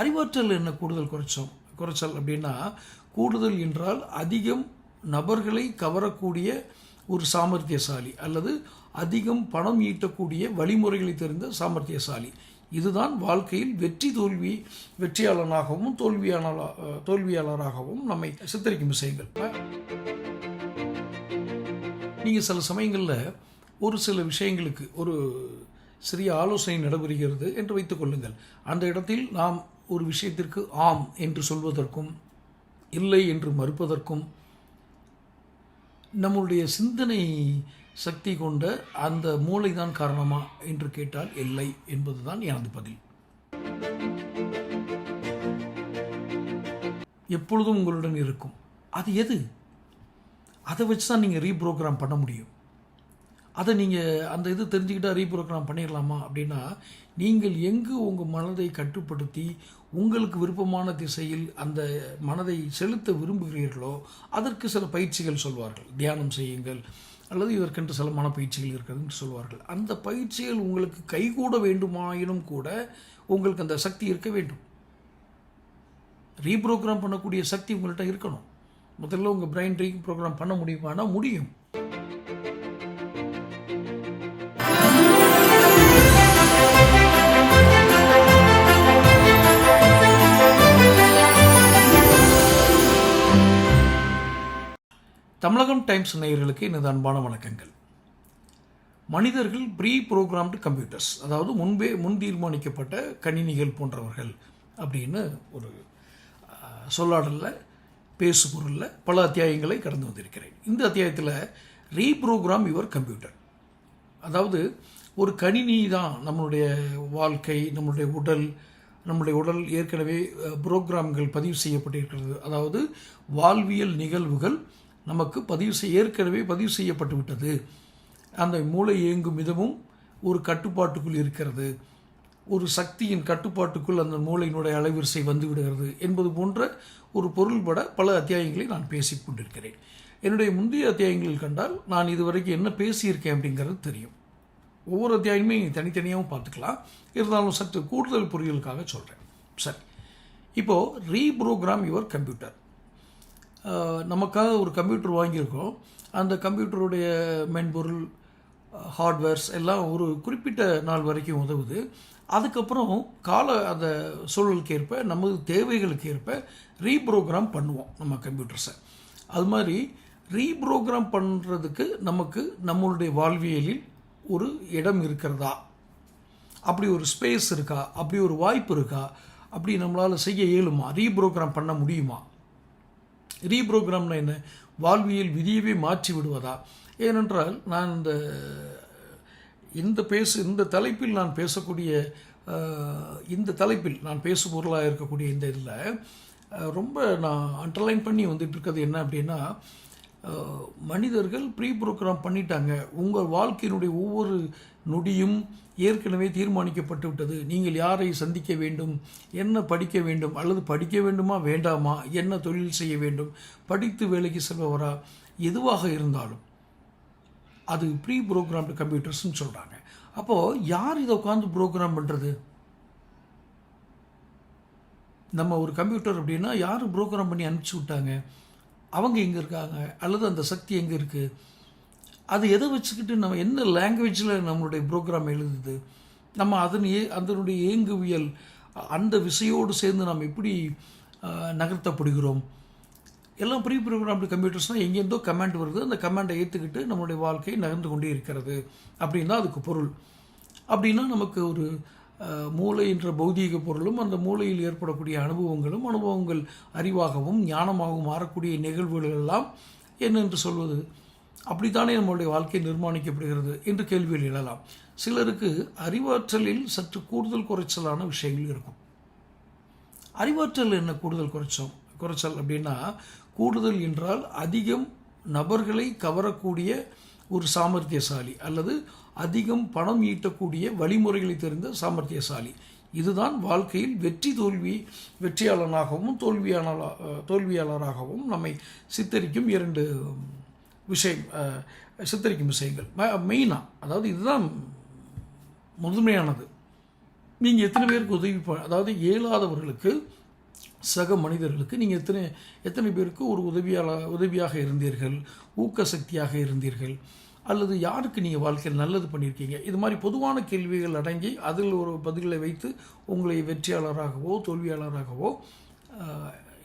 அறிவாற்றல் என்ன கூடுதல் குறைச்சோம் குறைச்சல் அப்படின்னா கூடுதல் என்றால் அதிகம் நபர்களை கவரக்கூடிய ஒரு சாமர்த்தியசாலி அல்லது அதிகம் பணம் ஈட்டக்கூடிய வழிமுறைகளை தெரிந்த சாமர்த்தியசாலி. இதுதான் வாழ்க்கையில் வெற்றி தோல்வி வெற்றியாளனாகவும் தோல்வியாள தோல்வியாளராகவும் நம்மை சித்தரிக்கும் விஷயங்கள். நீங்கள் சில சமயங்களில் ஒரு சில விஷயங்களுக்கு ஒரு சிறிய ஆலோசனை நடைபெறுகிறது என்று வைத்துக் கொள்ளுங்கள். அந்த இடத்தில் நாம் ஒரு விஷயத்திற்கு ஆம் என்று சொல்வதற்கும் இல்லை என்று மறுப்பதற்கும் நம்முடைய சிந்தனை சக்தி கொண்ட அந்த மூளைதான் காரணமா என்று கேட்டால் இல்லை என்பதுதான் எனது பதில். எப்பொழுதும் உங்களுடன் இருக்கும். அது எது? அதை வச்சு தான் நீங்கள் ரீப்ரோக்ராம் பண்ண முடியும். அதை நீங்கள் அந்த இது தெரிஞ்சுக்கிட்டால் ரீப்ரோக்ராம் பண்ணிடலாமா அப்படின்னா நீங்கள் எங்கு உங்கள் மனதை கட்டுப்படுத்தி உங்களுக்கு விருப்பமான திசையில் அந்த மனதை செலுத்த விரும்புகிறீர்களோ அதற்கு சில பயிற்சிகள் சொல்வார்கள். தியானம் செய்யுங்கள். அல்லது இதற்கென்று சில மனப்பயிற்சிகள் இருக்கிறதுன்னு சொல்வார்கள். அந்த பயிற்சிகள் உங்களுக்கு கைகூட வேண்டுமாயினும் கூட உங்களுக்கு அந்த சக்தி இருக்க வேண்டும். ரீப்ரோக்ராம் பண்ணக்கூடிய சக்தி உங்கள்கிட்ட இருக்கணும். முதல்ல உங்கள் பிரைன் ரீப்ரோக்ராம் பண்ண முடியுமானா முடியும். தமிழகம் டைம்ஸ் நேயர்களுக்கு எனது அன்பான வணக்கங்கள். மனிதர்கள் ப்ரீ ப்ரோக்ராம்டு கம்ப்யூட்டர்ஸ் அதாவது முன்பே முன் தீர்மானிக்கப்பட்ட கணினிகள் போன்றவர்கள் அப்படின்னு ஒரு சொல்லாடலில் பேசு பொருளில் பல அத்தியாயங்களை கடந்து வந்திருக்கிறேன். இந்த அத்தியாயத்தில் ரீப்ரோக்ராம் யுவர் கம்ப்யூட்டர். அதாவது ஒரு கணினி தான் நம்மளுடைய வாழ்க்கை நம்மளுடைய உடல் நம்முடைய உடல் ஏற்கனவே புரோக்ராம்கள் பதிவு செய்யப்பட்டிருக்கிறது. அதாவது வாழ்வியல் நிகழ்வுகள் நமக்கு பதிவு செய்ய ஏற்கனவே பதிவு செய்யப்பட்டு விட்டது. அந்த மூளை இயங்கும் விதமும் ஒரு கட்டுப்பாட்டுக்குள் இருக்கிறது. ஒரு சக்தியின் கட்டுப்பாட்டுக்குள் அந்த மூளையினுடைய அலைவரிசை வந்து விடுகிறது என்பது போன்ற ஒரு பொருள்பட பல அத்தியாயங்களை நான் பேசிக் கொண்டிருக்கிறேன். என்னுடைய முந்தைய அத்தியாயங்களில் கண்டால் நான் இதுவரைக்கும் என்ன பேசியிருக்கேன் அப்படிங்கிறது தெரியும். ஒவ்வொரு அத்தியாயமே தனித்தனியாகவும் பார்த்துக்கலாம். இருந்தாலும் சற்று கூடுதல் பொறியலுக்காக சொல்கிறேன் சரி. இப்போது ரீப்ரோக்ராம் யுவர் கம்ப்யூட்டர் நமக்காக ஒரு கம்ப்யூட்டர் வாங்கியிருக்கோம். அந்த கம்ப்யூட்டருடைய மென்பொருள் ஹார்ட்வேர்ஸ் எல்லாம் ஒரு குறிப்பிட்ட நாள் வரைக்கும் உதவுது. அதுக்கப்புறம் கால அந்த சூழலுக்கு ஏற்ப நமது தேவைகளுக்கு ஏற்ப ரீப்ரோக்ராம் பண்ணுவோம் நம்ம கம்ப்யூட்டர்ஸை அது மாதிரி ரீப்ரோக்ராம் பண்ணுறதுக்கு நமக்கு நம்மளுடைய வாழ்வியலில் ஒரு இடம் இருக்கிறதா? அப்படி ஒரு ஸ்பேஸ் இருக்கா? அப்படி ஒரு வாய்ப்பு இருக்கா? அப்படி நம்மளால் செய்ய இயலுமா? ரீப்ரோக்ராம் பண்ண முடியுமா? ரீப்ரோக்ராம்னா என்ன? வாழ்வியல் விதியவே மாற்றி விடுவதா? ஏனென்றால் நான் இந்த இந்த பேசு இந்த தலைப்பில் நான் பேசக்கூடிய இந்த தலைப்பில் நான் பேசு பொருளாக இருக்கக்கூடிய இந்த இதில் ரொம்ப நான் அண்டர்லைன் பண்ணி வந்துட்டு இருக்கிறது என்ன அப்படின்னா மனிதர்கள் ப்ரீ ப்ரோக்ராம் பண்ணிட்டாங்க. உங்கள் வாழ்க்கையினுடைய ஒவ்வொரு நொடியும் ஏற்கனவே தீர்மானிக்கப்பட்டு விட்டது. நீங்கள் யாரை சந்திக்க வேண்டும்? என்ன படிக்க வேண்டும்? அல்லது படிக்க வேண்டுமா? வேண்டாமா? என்ன தொழில் செய்ய வேண்டும்? படித்து வேலைக்கு செல்பவரா? எதுவாக இருந்தாலும். அது ப்ரீ ப்ரோக்ராம்டு கம்ப்யூட்டர்ஸ்னு சொல்கிறாங்க அப்போது யார் இதை உட்காந்து ப்ரோக்ராம் பண்ணுறது நம்ம ஒரு கம்ப்யூட்டர் அப்படின்னா யார் ப்ரோக்ராம் பண்ணி அனுப்பிச்சி விட்டாங்க? அவங்க எங்கே இருக்காங்க? அல்லது அந்த சக்தி எங்கே இருக்குது அது எதை வச்சுக்கிட்டு நம்ம என்ன லாங்குவேஜில் நம்மளுடைய ப்ரோக்ராம் எழுதுது? நம்ம அதன் ஏ அதனுடைய இயங்குவியல் அந்த விசையோடு சேர்ந்து நாம் எப்படி நகர்த்தப்படுகிறோம்? எல்லாம் ப்ரீ ப்ரோக்ராம்டு கம்ப்யூட்டர்ஸ்னால் எங்கேருந்தோ கமாண்ட் வருது. அந்த கமாண்டை ஏற்றுக்கிட்டு நம்மளுடைய வாழ்க்கை நகர்ந்து கொண்டே இருக்கிறது. அப்படின்னா தான் அதுக்கு பொருள். அப்படின்னா நமக்கு ஒரு மூளை என்ற பௌதீக பொருளும் அந்த மூளையில் ஏற்படக்கூடிய அனுபவங்களும் அனுபவங்கள் அறிவாகவும் ஞானமாகவும் மாறக்கூடிய நிகழ்வுகள் எல்லாம் என்னென்று சொல்வது? அப்படித்தானே நம்மளுடைய வாழ்க்கை நிர்மாணிக்கப்படுகிறது என்று கேள்வியில் எழலாம். சிலருக்கு அறிவாற்றலில் சற்று கூடுதல் குறைச்சலான விஷயங்கள் இருக்கும். அறிவாற்றல் என்ன கூடுதல் குறைச்சோம்? குறைச்சல் அப்படின்னா கூடுதல் என்றால் அதிகம் நபர்களை கவரக்கூடிய ஒரு சாமர்த்தியசாலி அல்லது அதிகம் பணம் ஈட்டக்கூடிய வழிமுறைகளை தெரிந்த சாமர்த்தியசாலி. இதுதான் வாழ்க்கையில் வெற்றி தோல்வி வெற்றியாளனாகவும் தோல்வியான தோல்வியாளராகவும் நம்மை சித்தரிக்கும் இரண்டு விஷயம் சித்தரிக்கும் விஷயங்கள். மெயினாக அதாவது இதுதான் முதன்மையானது. நீங்கள் எத்தனை பேருக்கு உதவி ப அதாவது இயலாதவர்களுக்கு சக மனிதர்களுக்கு நீங்கள் எத்தனை எத்தனை பேருக்கு ஒரு உதவியாளர் உதவியாக இருந்தீர்கள் ஊக்க சக்தியாக இருந்தீர்கள்? அல்லது யாருக்கு நீங்கள் வாழ்க்கையில் நல்லது பண்ணியிருக்கீங்க? இது மாதிரி பொதுவான கேள்விகள் அடங்கி அதில் ஒரு பதில்களை வைத்து உங்களை வெற்றியாளராகவோ தோல்வியாளராகவோ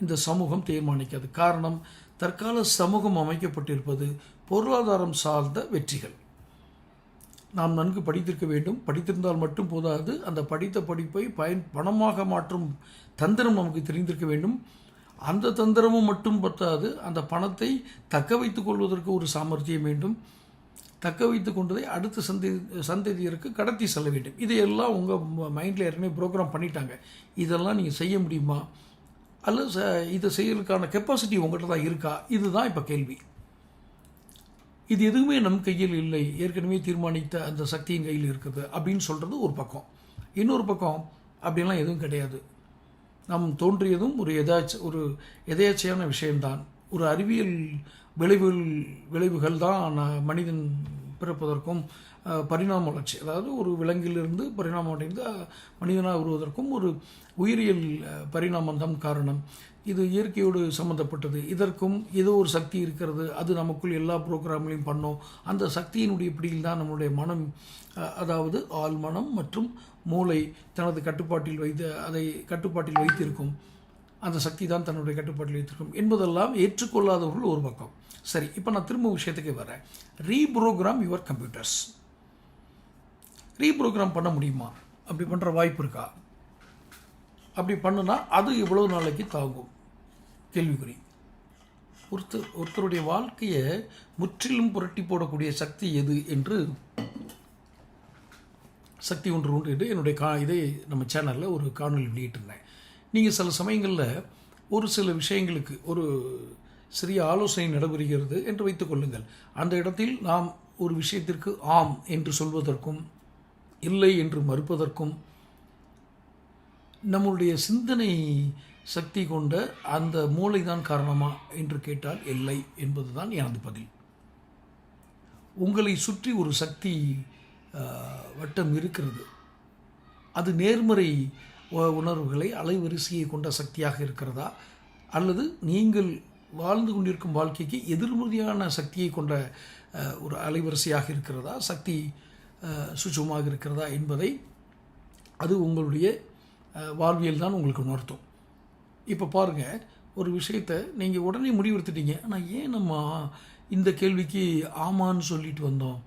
இந்த சமூகம் தீர்மானிக்காது. காரணம் தற்கால சமூகம் அமைக்கப்பட்டிருப்பது பொருளாதாரம் சார்ந்த வெற்றிகள். நாம் நன்கு படித்திருக்க வேண்டும். படித்திருந்தால் மட்டும் போதாது. அந்த படித்த படிப்பை பயன் பணமாக மாற்றும் தந்திரம் நமக்கு தெரிந்திருக்க வேண்டும். அந்த தந்திரமும் மட்டும் பத்தாது. அந்த பணத்தை தக்க வைத்துக் கொள்வதற்கு ஒரு சாமர்த்தியம் வேண்டும். தக்க வைத்து கொண்டதை அடுத்த சந்தி சந்ததியருக்கு கடத்தி செல்ல வேண்டும். இதையெல்லாம் உங்கள் மைண்டில் ஏற்கனவே ப்ரோக்ராம் பண்ணிட்டாங்க. இதெல்லாம் நீங்கள் செய்ய முடியுமா? அல்லது ச இதை செய்யறதுக்கான கெப்பாசிட்டி உங்கள்கிட்ட தான் இருக்கா? இதுதான் இப்போ கேள்வி. இது எதுவுமே நம் கையில் இல்லை. ஏற்கனவே தீர்மானித்த அந்த சக்தியின் கையில் இருக்குது அப்படின்னு சொல்கிறது ஒரு பக்கம். இன்னொரு பக்கம் அப்படிலாம் எதுவும் கிடையாது. நாம் தோன்றியதும் ஒரு எதாச்ச ஒரு எதேச்சையான விஷயம்தான். ஒரு அறிவியல் விளைவு விளைவுகள் தான் மனிதன் பிறப்பதற்கும் பரிணாம வளர்ச்சி. அதாவது ஒரு விலங்கிலிருந்து பரிணாமம் அடைந்து மனிதனாக வருவதற்கும் ஒரு உயிரியல் பரிணாமம் தான் காரணம். இது இயற்கையோடு சம்மந்தப்பட்டது இதற்கும் ஏதோ ஒரு சக்தி இருக்கிறது. அது நமக்குள் எல்லா ப்ரோக்ராம்களையும் பண்ணோம். அந்த சக்தியினுடைய பிடியில் தான் நம்மளுடைய மனம் அதாவது அதாவது ஆழ்மனம் மற்றும் மூளை தனது கட்டுப்பாட்டில் வைத்து அதை கட்டுப்பாட்டில் வைத்திருக்கும். அந்த சக்தி தான் தன்னுடைய கட்டுப்பாட்டில் வைத்திருக்கும். என்பதெல்லாம் ஏற்றுக்கொள்ளாதவர்கள் ஒரு பக்கம். சரி இப்போ நான் திரும்ப விஷயத்துக்கு வரேன் ரீப்ரோக்ராம் யுவர் கம்ப்யூட்டர்ஸ் ரீப்ரோக்ராம் பண்ண முடியுமா? அப்படி பண்ணுற வாய்ப்பு இருக்கா? அப்படி பண்ணுனா அது எவ்வளோ நாளைக்கு தாங்கும். கேள்விக்குறி. ஒருத்தர் ஒருத்தருடைய வாழ்க்கையை முற்றிலும் புரட்டி போடக்கூடிய சக்தி எது என்று சக்தி ஒன்று உண்டு என்னுடைய கா இதை நம்ம சேனலில் ஒரு காணொலி வெளியிட்டிருந்தேன். நீங்கள் சில சமயங்களில் ஒரு சில விஷயங்களுக்கு ஒரு சிறிய ஆலோசனை நடைபெறுகிறது என்று வைத்துக் கொள்ளுங்கள். அந்த இடத்தில் நாம் ஒரு விஷயத்திற்கு ஆம் என்று சொல்வதற்கும் இல்லை என்று மறுப்பதற்கும் நம்முடைய சிந்தனை சக்தி கொண்ட அந்த மூளை தான் காரணமா என்று கேட்டால் இல்லை என்பதுதான் எனது பதில். உங்களை சுற்றி ஒரு சக்தி வட்டம் இருக்கிறது. அது நேர்மறை உணர்வுகளை அலைவரிசையை கொண்ட சக்தியாக இருக்கிறதா? அல்லது நீங்கள் வாழ்ந்து கொண்டிருக்கும் வாழ்க்கைக்கு எதிர்மறையான சக்தியை கொண்ட ஒரு அலைவரிசையாக இருக்கிறதா? சக்தி சுச்சமாக இருக்கிறதா என்பதை அது உங்களுடைய வாழ்வியல் தான் உங்களுக்கு உணர்த்தும். இப்போ பாருங்கள் ஒரு விஷயத்தை நீங்கள் உடனே முடிவெடுத்துட்டீங்க. ஆனால் ஏன் நம்ம இந்த கேள்விக்கு ஆமான்னு சொல்லிட்டு வந்தோம்.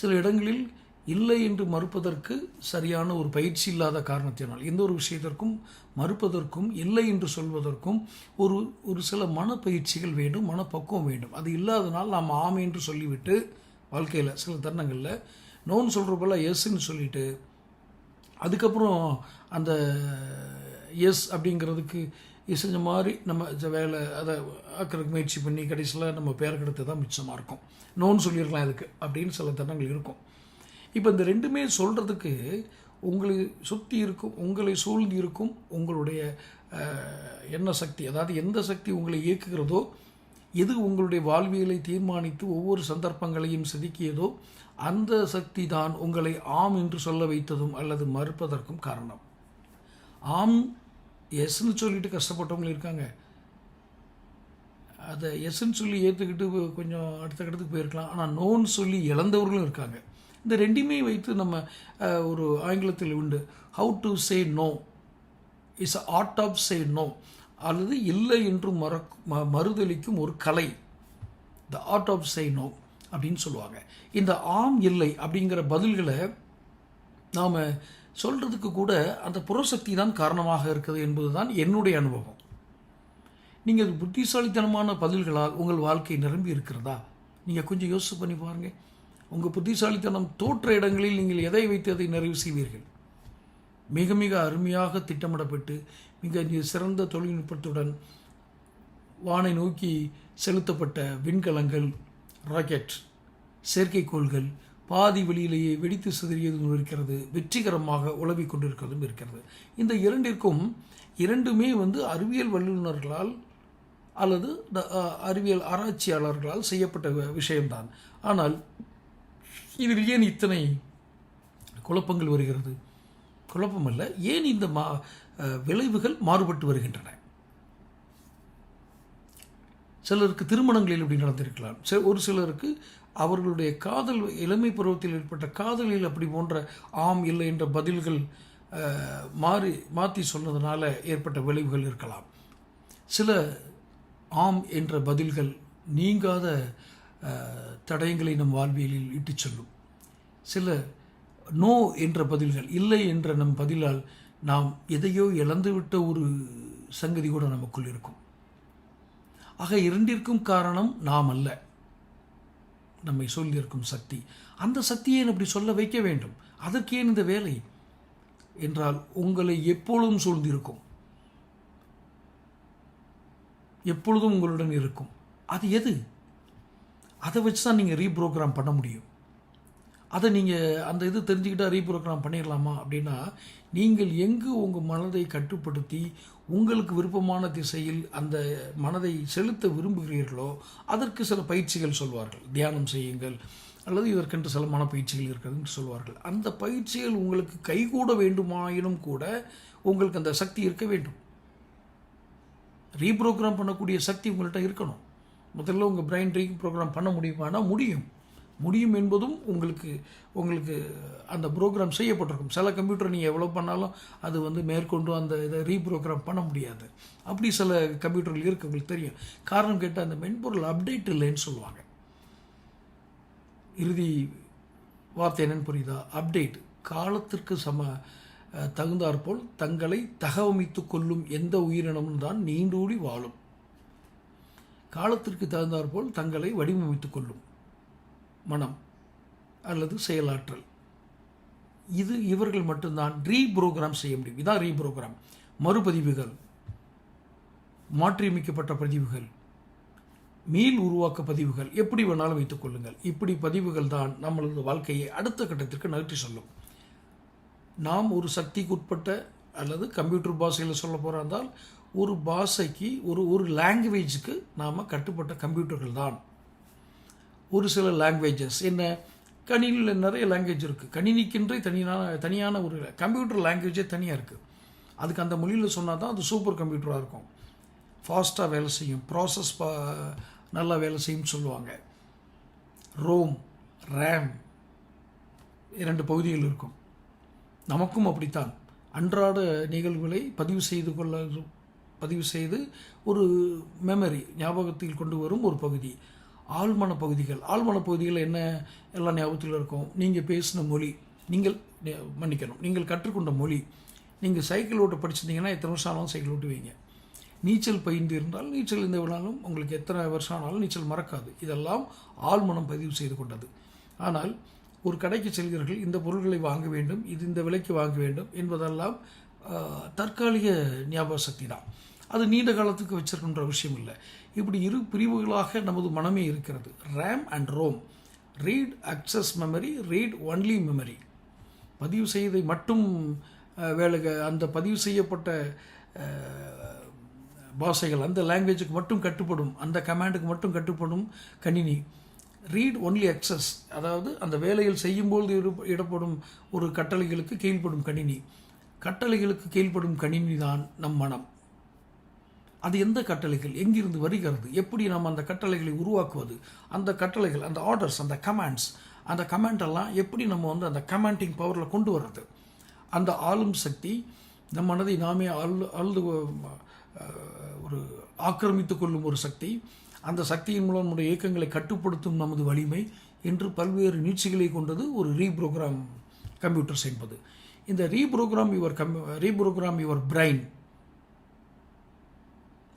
சில இடங்களில் இல்லை என்று மறுப்பதற்கு சரியான ஒரு பயிற்சி இல்லாத காரணத்தினால் எந்த ஒரு விஷயத்திற்கும் மறுப்பதற்கும் இல்லை என்று சொல்வதற்கும் ஒரு ஒரு சில மனப்பயிற்சிகள் வேண்டும் மனப்பக்குவம் வேண்டும். அது இல்லாதனால் நாம் ஆமை என்று சொல்லிவிட்டு வாழ்க்கையில் சில தருணங்களில் நோன்னு சொல்கிற போல எஸ்ன்னு சொல்லிட்டு அதுக்கப்புறம் அந்த எஸ் அப்படிங்கிறதுக்கு இசைஞ்ச மாதிரி நம்ம வேலை அதை ஆக்கிறதுக்கு முயற்சி பண்ணி கடைசியில் நம்ம பேர் கெடுத்து தான் மிச்சமாக இருக்கும். நோன்னு சொல்லியிருக்கலாம் இதுக்கு அப்படின்னு சில தருணங்கள் இருக்கும். இப்போ இந்த ரெண்டுமே சொல்கிறதுக்கு உங்களை சுற்றி இருக்கும் உங்களை சூழ்ந்து இருக்கும் உங்களுடைய எண்ண சக்தி அதாவது எந்த சக்தி உங்களை இயக்குகிறதோ எது உங்களுடைய வாழ்வியலை தீர்மானித்து ஒவ்வொரு சந்தர்ப்பங்களையும் செதுக்கியதோ அந்த சக்தி தான் உங்களை ஆம் என்று சொல்ல வைத்ததும் அல்லது மறுப்பதற்கும் காரணம். ஆம் எஸ்ன்னு சொல்லிட்டு கஷ்டப்பட்டவங்க இருக்காங்க. அதை எஸ்ன்னு சொல்லி ஏற்றுக்கிட்டு கொஞ்சம் அடுத்த கட்டத்துக்கு போயிருக்கலாம். ஆனால் நோன்னு சொல்லி இழந்தவர்களும் இருக்காங்க. இந்த ரெண்டையுமே வைத்து நம்ம ஒரு ஆங்கிலத்தில் உண்டு. How to say no is art of say no அல்லது இல்லை என்று மற ம- மறுதளிக்கும் ஒரு கலை. The art of say no அப்படின்னு சொல்லுவாங்க. இந்த ஆம் இல்லை அப்படிங்கிற பதில்களை நாம் சொல்கிறதுக்கு கூட அந்த புறசக்தி தான் காரணமாக இருக்குது என்பது தான் என்னுடைய அனுபவம். நீங்கள் புத்திசாலித்தனமான பதில்களால் உங்கள் வாழ்க்கை நிரம்பி இருக்கிறதா? நீங்கள் கொஞ்சம் யோசிச்சு பண்ணி பாருங்கள் உங்கள் புத்திசாலித்தனம் தோற்ற இடங்களில் நீங்கள் எதை வைத்து அதை நிறைவு செய்வீர்கள்? மிக மிக அருமையாக திட்டமிடப்பட்டு மிக சிறந்த தொழில்நுட்பத்துடன் வானை நோக்கி செலுத்தப்பட்ட விண்கலங்கள் ராக்கெட் செயற்கைக்கோள்கள் பாதி வெளியிலேயே வெடித்து சிதறியதும் இருக்கிறது வெற்றிகரமாக உழவி கொண்டிருக்கிறதும் இருக்கிறது. இந்த இரண்டிற்கும் இரண்டுமே வந்து அறிவியல் வல்லுநர்களால் அல்லது அறிவியல் ஆராய்ச்சியாளர்களால் செய்யப்பட்ட விஷயம்தான். ஆனால் இதில் ஏன் இத்தனை குழப்பங்கள் வருகிறது? குழப்பமல்ல ஏன் இந்த மா விளைவுகள் மாறுபட்டு வருகின்றன? சிலருக்கு திருமணங்களில் இப்படி நடந்திருக்கலாம். சில ஒரு சிலருக்கு அவர்களுடைய காதல் இளமை பருவத்தில் ஏற்பட்ட காதலில் அப்படி போன்ற ஆம் இல்லை என்ற பதில்கள் மாறி மாற்றி சொன்னதுனால ஏற்பட்ட விளைவுகள் இருக்கலாம். சில ஆம் என்ற பதில்கள் நீங்காத தடயங்களை நம் வாழ்வியலில் இட்டுச் செல்லும். சில நோ என்ற பதில்கள் இல்லை என்ற நம் பதிலால் நாம் எதையோ இழந்துவிட்ட ஒரு சங்கதி கூட நமக்குள் இருக்கும். ஆக இரண்டிற்கும் காரணம் நாம் அல்ல. நம்மை சொல்லியிருக்கும் சக்தி. அந்த சக்தியை அப்படி சொல்ல வைக்க வேண்டும்? அதற்கு ஏன் இந்த வேலை? என்றால் உங்களை எப்பொழுதும் சூழ்ந்திருக்கும். எப்பொழுதும் உங்களுடன் இருக்கும். அது எது? அதை வச்சு தான் நீங்கள் ரீப்ரோக்ராம் பண்ண முடியும். அதை நீங்கள் அந்த இது தெரிஞ்சுக்கிட்டால் ரீப்ரோக்ராம் பண்ணிடலாமா அப்படின்னா நீங்கள் எங்கு உங்கள் மனதை கட்டுப்படுத்தி உங்களுக்கு விருப்பமான திசையில் அந்த மனதை செலுத்த விரும்புகிறீர்களோ அதற்கு சில பயிற்சிகள் சொல்வார்கள். தியானம் செய்யுங்கள். அல்லது இதற்கென்று சில மனப்பயிற்சிகள் இருக்கிறதுன்னு சொல்வார்கள். அந்த பயிற்சிகள் உங்களுக்கு கைகூட வேண்டுமாயினும் கூட உங்களுக்கு அந்த சக்தி இருக்க வேண்டும். ரீப்ரோக்ராம் பண்ணக்கூடிய சக்தி உங்கள்கிட்ட இருக்கணும். முதல்ல உங்கள் பிரைன் ப்ரோக்ராம் பண்ண முடியுமானா முடியும். முடியும் என்பதும் உங்களுக்கு உங்களுக்கு அந்த ப்ரோக்ராம் செய்யப்பட்டிருக்கும். சில கம்ப்யூட்டர் நீங்கள் எவ்வளோ பண்ணாலும் அது வந்து மேற்கொண்டு அந்த இதை ரீப்ரோக்ராம் பண்ண முடியாது. அப்படி சில கம்ப்யூட்டர்கள் இருக்குது உங்களுக்கு தெரியும். காரணம் கேட்டால் அந்த மென்பொருள் அப்டேட் இல்லைன்னு சொல்லுவாங்க. இறுதி வார்த்தை என்னன்னு புரியுதா? அப்டேட் காலத்திற்கு சம தகுந்தாற்போல் தங்களை தகவமைத்து கொள்ளும் எந்த உயிரினமும் தான் நீண்டூடி வாழும். காலத்திற்கு தகுந்தாற்போல் தங்களை வடிவமைத்து கொள்ளும் மனம் அல்லது செயலாற்றல். இது இவர்கள் மட்டும்தான் ரீப்ரோக்ராம் செய்ய முடியும். இதான் ரீப்ரோக்ராம். மறுபதிவுகள் மாற்றியமைக்கப்பட்ட பதிவுகள் மீள் உருவாக்க பதிவுகள் எப்படி வேணாலும் வைத்துக் கொள்ளுங்கள். இப்படி பதிவுகள் தான் நம்மளது வாழ்க்கையை அடுத்த கட்டத்திற்கு நகர்த்தி சொல்லும். நாம் ஒரு சக்திக்குட்பட்ட அல்லது கம்ப்யூட்டர் பாஷையில் சொல்ல போகிறாந்தால் ஒரு பாஷைக்கு ஒரு ஒரு லாங்குவேஜுக்கு நாம் கட்டுப்பட்ட கம்ப்யூட்டர்கள் தான். ஒரு சில லாங்குவேஜஸ் என்ன? கணினியில் நிறைய லாங்குவேஜ் இருக்குது கணினிக்கின்றே தனியான தனியான ஒரு கம்ப்யூட்டர் லாங்குவேஜே தனியாக இருக்குது அதுக்கு அந்த மொழியில் சொன்னால் தான் அது சூப்பர் கம்ப்யூட்டராக இருக்கும். ஃபாஸ்ட்டாக வேலை செய்யும். ப்ராசஸ் நல்லா வேலை செய்யும்னு சொல்லுவாங்க. ரோம் ரேம் இரண்டு பகுதிகள் இருக்கும். நமக்கும் அப்படித்தான். அன்றாட நிகழ்வுகளை பதிவு செய்து கொள்ள பதிவு செய்து ஒரு மெமரி ஞாபகத்தில் கொண்டு வரும் ஒரு பகுதி. ஆழ்மன பகுதிகள். ஆழ்மன பகுதிகள் என்ன? எல்லா ஞாபகத்தில் இருக்கும். நீங்கள் பேசின மொழி. நீங்கள் மன்னிக்கணும். நீங்கள் கற்றுக்கொண்ட மொழி. நீங்கள் சைக்கிள் ஓட்ட படிச்சிருந்தீங்கன்னா எத்தனை வருஷம் ஆனாலும் சைக்கிள் ஓட்டுவீங்க. நீச்சல் பயின்று இருந்தால் நீச்சல் இந்த வேணாலும் உங்களுக்கு எத்தனை வருஷம் ஆனாலும் நீச்சல் மறக்காது. இதெல்லாம் ஆழ்மனம் பதிவு செய்து கொண்டது. ஆனால் ஒரு கடைக்கு செல்கிறீர்கள் இந்த பொருட்களை வாங்க வேண்டும் இது இந்த விலைக்கு வாங்க வேண்டும் என்பதெல்லாம் தற்காலிக ஞாபக சக்தி தான். அது நீண்ட காலத்துக்கு வச்சிருக்கின்ற விஷயம் இல்லை. இப்படி இரு பிரிவுகளாக நமது மனமே இருக்கிறது. RAM and ROM read access memory read only memory பதிவு செய்ததை மட்டும் வேலை அந்த பதிவு செய்யப்பட்ட பாஷைகள் அந்த லாங்குவேஜுக்கு மட்டும் கட்டுப்படும். அந்த கமாண்டுக்கு மட்டும் கட்டுப்படும் கணினி. ரீட் ஒன்லி அக்சஸ் அதாவது அந்த வேலையில் செய்யும்போது இடப்படும் ஒரு கட்டளைகளுக்கு கீழ்ப்படும் கணினி. கட்டளைகளுக்கு கீழ்ப்படும் கணினி தான் நம் மனம். அது எந்த கட்டளைகள்? எங்கிருந்து வருகிறது? எப்படி நாம் அந்த கட்டளைகளை உருவாக்குவது? அந்த கட்டளைகள் அந்த ஆர்டர்ஸ் அந்த கமாண்ட்ஸ் அந்த கமாண்ட் எல்லாம் எப்படி நம்ம வந்து அந்த கமாண்டிங் பவரில் கொண்டு வர்றது? அந்த ஆளும் சக்தி நம் மனதை நாமே அழு அழுது ஒரு ஆக்கிரமித்து கொள்ளும் ஒரு சக்தி. அந்த சக்தியின் மூலம் நம்முடைய இயக்கங்களை கட்டுப்படுத்தும் நமது வலிமை என்று பல்வேறு நீட்சிகளை கொண்டது ஒரு ரீப்ரோக்ராம் கம்ப்யூட்டர்ஸ் என்பது. இந்த reprogram your come reprogram your brain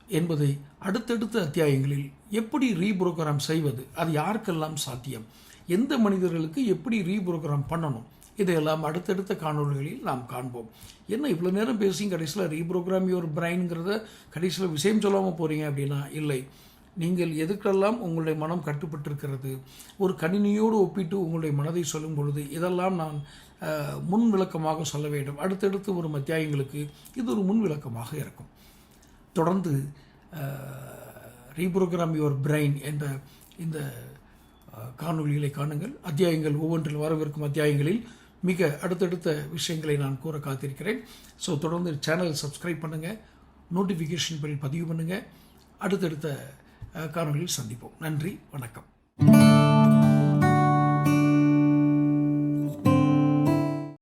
என்பதை அடுத்தடுத்த அத்தியாயங்களில் எப்படி ரீப்ரோக்ராம் செய்வது அது யாருக்கெல்லாம் சாத்தியம் எந்த மனிதர்களுக்கு எப்படி ரீப்ரோக்ராம் பண்ணணும் இதையெல்லாம் அடுத்தடுத்த காணொலிகளில் நாம் காண்போம். என்ன இவ்வளோ நேரம் பேசி கடைசியில் ரீப்ரோக்ராம் யுவர் பிரைன்ங்கிறத கடைசியில் விஷயம் சொல்லாமல் போகிறீங்க அப்படின்னா இல்லை. நீங்கள் எதுக்கெல்லாம் உங்களுடைய மனம் கட்டுப்பட்டிருக்கிறது ஒரு கணினியோடு ஒப்பிட்டு உங்களுடைய மனதை சொல்லும் பொழுது இதெல்லாம் நான் முன் விளக்கமாக சொல்ல வேண்டும். அடுத்தடுத்து வரும் அத்தியாயங்களுக்கு இது ஒரு முன் விளக்கமாக இருக்கும். தொடர்ந்து ரீப்ரோக்ராம் யுவர் பிரெயின் என்ற இந்த காணொலிகளை காணொளிகளை காணுங்கள். அத்தியாயங்கள் ஒவ்வொன்றில் வரவிருக்கும் அத்தியாயங்களில் மிக அடுத்தடுத்த விஷயங்களை நான் கூற காத்திருக்கிறேன். ஸோ தொடர்ந்து சேனல் சப்ஸ்கிரைப் பண்ணுங்கள் நோட்டிஃபிகேஷன் படி பதிவு பண்ணுங்கள் அடுத்தடுத்த காணொலியில் சந்திப்போம். நன்றி. வணக்கம்.